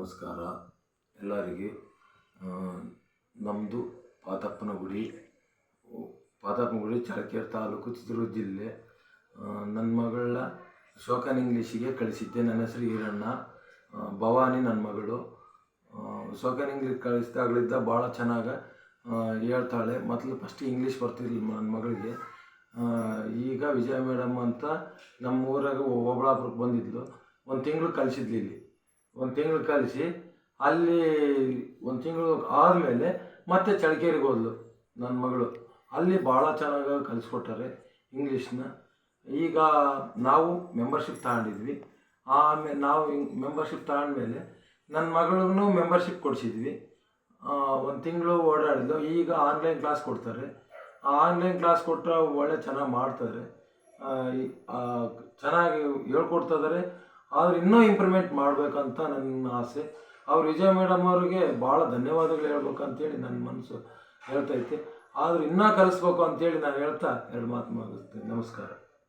ನಮಸ್ಕಾರ. ಎಲ್ಲರಿಗೆ ನಮ್ಮದು ಪಾತಪ್ಪನ ಗುಡಿ ಪಾತಪ್ಪನ ಗುಡಿ ಚಳ್ಳಕೆರೆ ತಾಲೂಕು ಚಿತ್ರದುರ್ಗ ಜಿಲ್ಲೆ. ನನ್ನ ಮಗಳನ್ನ ಶೋಕನ್ ಇಂಗ್ಲೀಷಿಗೆ ಕಳಿಸಿದ್ದೆ. ನನ್ನ ಹೆಸರು ಈರಣ್ಣ. ಭವಾನಿ ನನ್ನ ಮಗಳು. ಶೋಕನ್ ಇಂಗ್ಲೀಷ್ ಕಳಿಸಿದಾಗಲಿದ್ದ ಭಾಳ ಚೆನ್ನಾಗಿ ಹೇಳ್ತಾಳೆ. ಮೊದಲು ಫಸ್ಟ್ ಇಂಗ್ಲೀಷ್ ಬರ್ತಿರ್ಲಿಲ್ಲ ನನ್ನ ಮಗಳಿಗೆ. ಈಗ ವಿಜಯ ಮೇಡಮ್ ಅಂತ ನಮ್ಮ ಊರಾಗ ಒಬ್ಬಳಾಪುರಕ್ಕೆ ಬಂದಿದ್ಲು. ಒಂದು ತಿಂಗಳು ಕಳಿಸಿದ್ಲಿ ಇಲ್ಲಿ. ಒಂದು ತಿಂಗಳು ಕಲಿಸಿ ಅಲ್ಲಿ ಒಂದು ತಿಂಗಳು ಆದಮೇಲೆ ಮತ್ತೆ ಚಳ್ಳಕೇರಿಗೆ ಹೋದ್ಲು ನನ್ನ ಮಗಳು. ಅಲ್ಲಿ ಭಾಳ ಚೆನ್ನಾಗಿ ಕಲಿಸ್ಕೊಟ್ಟಾರೆ ಇಂಗ್ಲೀಷ್ನ. ಈಗ ನಾವು ಮೆಂಬರ್ಶಿಪ್ ತಗೊಂಡಿದ್ವಿ. ಆಮೇಲೆ ನಾವು ಮೆಂಬರ್ಶಿಪ್ ತಗೊಂಡ್ಮೇಲೆ ನನ್ನ ಮಗಳಿಗೂ ಮೆಂಬರ್ಶಿಪ್ ಕೊಡಿಸಿದ್ವಿ. ಒಂದು ತಿಂಗಳು ಓಡಾಡಿದ್ಲು. ಈಗ ಆನ್ಲೈನ್ ಕ್ಲಾಸ್ ಕೊಡ್ತಾರೆ. ಆನ್ಲೈನ್ ಕ್ಲಾಸ್ ಕೊಟ್ಟರೆ ಒಳ್ಳೆ ಚೆನ್ನಾಗಿ ಮಾಡ್ತಾರೆ. ಚೆನ್ನಾಗಿ ಹೇಳ್ಕೊಡ್ತಾ ಇದ್ದಾರೆ ಆದ್ರೆ ಇನ್ನೂ ಇಂಪ್ರೂವ್ಮೆಂಟ್ ಮಾಡಬೇಕಂತ ನನ್ನ ಆಸೆ. ಅವ್ರು ವಿಜಯ ಮೇಡಮ್ ಅವರಿಗೆ ಭಾಳ ಧನ್ಯವಾದಗಳು ಹೇಳ್ಬೇಕಂತೇಳಿ ನನ್ನ ಮನಸ್ಸು ಹೇಳ್ತೈತಿ ಆದರೂ ಇನ್ನೂ ಕಲಿಸ್ಬೇಕು ಅಂತೇಳಿ ನಾನು ಹೇಳ್ತಾ ಎರಡು ಮಾತು ಮುಗಿಸ್ತೇನೆ. ನಮಸ್ಕಾರ.